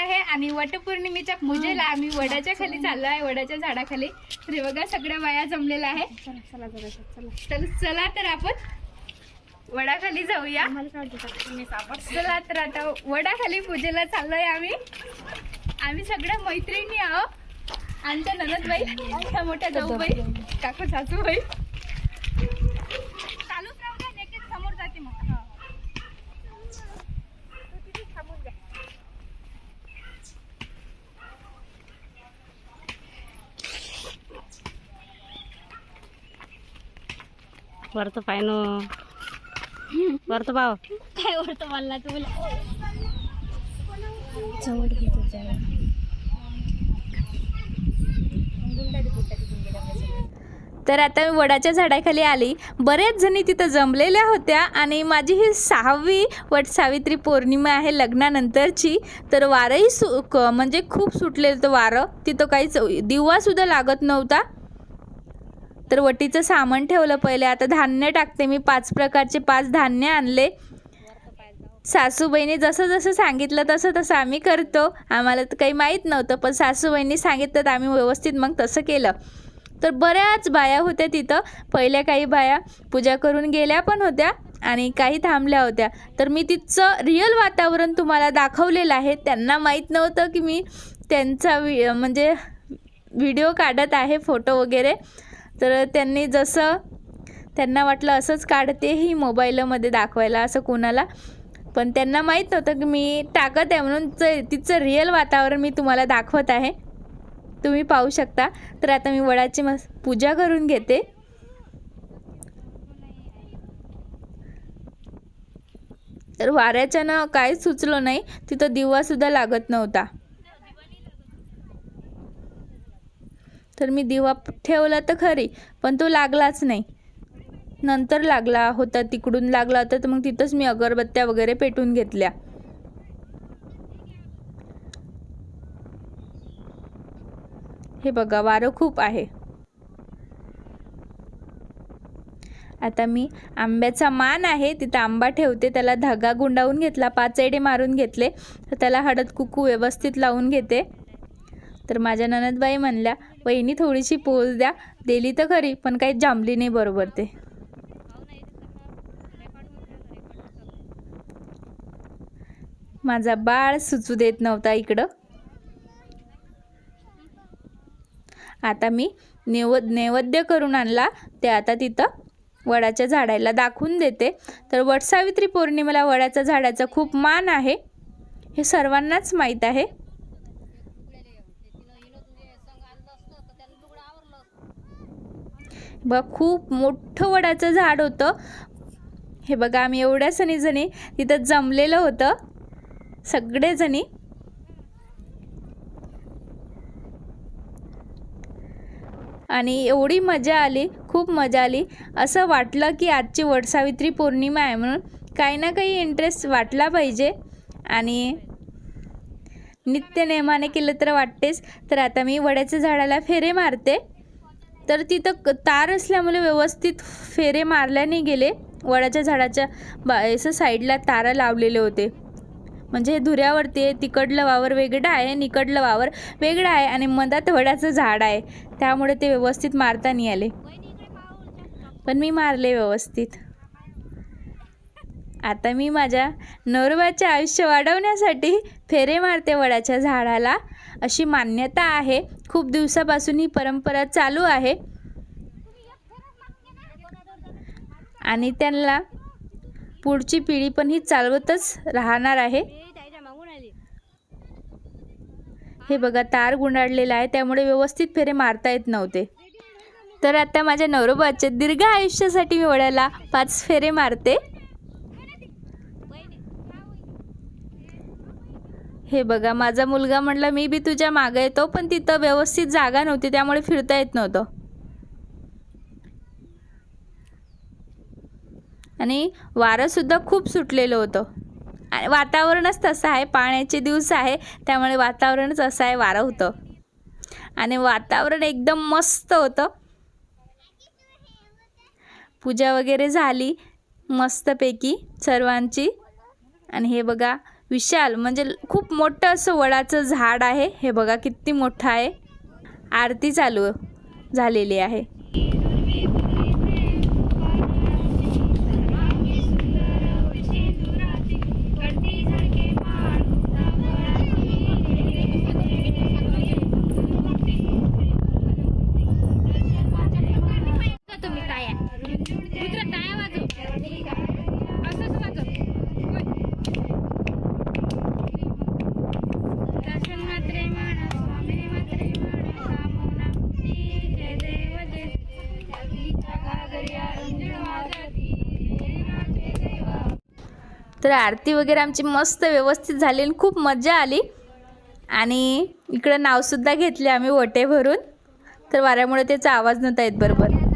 आहे. आणि वटपौर्णिमेच्या पूजेला आम्ही वडाच्या खाली चाललो आहे वडाच्या झाडाखाली. तर बघा सगळ्या बाया जमलेल्या आहे चला चला चला. तर चला तर आपण वडाखाली जाऊया. चला तर आता वडाखाली पूजेला चाललोय आम्ही. आम्ही सगळ्या मैत्रिणी आहोत. आमच्या ननदबाई आमच्या मोठ्या जाऊबाई काकू सासूबाई. वरत पाय न. वरत पाव. काय मला तुला तर आता मी वडाच्या झाडाखाली आली. बऱ्याच जणी तिथं जमलेल्या होत्या आणि माझी ही सहावी वट सावित्री पौर्णिमा आहे लग्नानंतरची. तर वारंही सु क म्हणजे खूप सुटलेलं होतं वारं. तिथं काहीच दिवासुद्धा लागत नव्हता. तर वटीचं सामान ठेवलं पहिले. आता धान्य टाकते मी. पाच प्रकारचे पाच धान्य आणले. सासूबाईने जसं जसं सांगितलं तसं तसं आम्ही करतो. आम्हाला तर काही माहीत नव्हतं पण सासूबाईंनी सांगितलं तर आम्ही व्यवस्थित मग तसं केलं. तर बऱ्याच बाया होत्या तिथं. पहिल्या काही बाया पूजा करून गेल्या पण होत्या आणि काही थांबल्या होत्या. तर मी तिथचं रिअल वातावरण तुम्हाला दाखवलेलं आहे. त्यांना माहीत नव्हतं की मी त्यांचा वि म्हणजे व्हिडिओ काढत आहे फोटो वगैरे. तर त्यांनी जसं त्यांना वाटलं असंच काढते ही मोबाईलमध्ये दाखवायला असं कोणाला. पण त्यांना माहीत नव्हतं की मी टाकत आहे म्हणून तिचं रिअल वातावरण मी तुम्हाला दाखवत आहे. तुम्ही पाहू शकता. तर आता मी वडाची मस पूजा करून घेते. तर वाऱ्याच्यानं काहीच सुचलं नाही. तिथं दिवासुद्धा लागत नव्हता. तर मी दिवा ठेवला तर खरी पण तो लागलाच नाही. नंतर लागला होता तिकडून लागला होता तर मग तिथंच मी अगरबत्त्या वगैरे पेटून घेतल्या. हे बघा वारं खूप आहे. आता मी आंब्याचा मान आहे तिथं आंबा ठेवते त्याला धागा गुंडावून घेतला पाचैडे मारून घेतले तर त्याला हळद कुकू व्यवस्थित लावून घेते. तर माझ्या ननदबाई म्हणल्या वहिनी थोडीशी पोज द्या. दिली तर खरी पण काही जमली नाही बरोबर ते. माझा बाळ सुचू देत नव्हता इकडं. आता मी नैवद नैवेद्य करून आणला. ते आता तिथं वडाच्या झाडाला दाखवून देते. तर वटसावित्री पौर्णिमेला वडाच्या झाडाचा खूप मान आहे. हे सर्वांनाच माहीत आहे. बघा खूप मोठं वडाचं झाड होतं. हे बघा आम्ही एवढ्या सणीजणी तिथं जमलेलं होतं. सगळेजणी. आणि एवढी मजा आली खूप मजा आली. असं वाटलं की आजची वटसावित्री पौर्णिमा आहे म्हणून काही ना काही इंटरेस्ट वाटला पाहिजे. आणि नित्य नियमाने केलं तर वाटतेच. तर आता मी वड्याच्या झाडाला फेरे मारते. तर तिथं क- तार असल्यामुळे व्यवस्थित फेरे मारल्याने गेले. वडाच्या झाडाच्या बा असं साईडला तारा लावलेले होते. म्हणजे हे धुऱ्यावरती आहे तिकडलं वावर वेगळं आहे निकडलं वावर वेगळं आहे आणि मधात वडाचं झाड आहे. त्यामुळे ते व्यवस्थित मारता नाही आले. पण मी मारले व्यवस्थित. आता मी माझ्या नवरबाचे आयुष्य वाढवण्यासाठी फेरे मारते वडाच्या झाडाला. अशी मान्यता आहे. खूप दिवसापासून ही परंपरा चालू आहे. आणि त्यांना पुढची पिढी पण ही चालवतच राहणार आहे. हे बघा तार गुंडाळलेला आहे. त्यामुळे व्यवस्थित फेरे मारता येत नव्हते. तर आता माझ्या नवरोबाच्या दीर्घ आयुष्यासाठी मी वड्याला पाच फेरे मारते. हे बघा माझा मुलगा म्हटला मी बी तुझ्या मागे येतो पण तिथं व्यवस्थित जागा नव्हती त्यामुळे फिरता येत नव्हतं. आणि वारंसुद्धा खूप सुटलेलं होतं. आणि वातावरणच तसं आहे पाण्याचे दिवस आहे त्यामुळे वातावरणच असं आहे वारं होतं. आणि वातावरण एकदम मस्त होतं. पूजा वगैरे झाली मस्तपैकी सर्वांची. आणि हे बघा विशाल म्हणजे खूप मोठं असं वडाचं झाड आहे. हे बघा किती मोठं आहे. आरती चालू झालेली आहे. तर आरती वगैरे आमची मस्त व्यवस्थित झाली आणि खूप मजा आली. आणि इकडं नावसुद्धा घेतले आम्ही ओटे भरून. तर वाऱ्यामुळे त्याचा आवाज नव्हता येत बरोबर.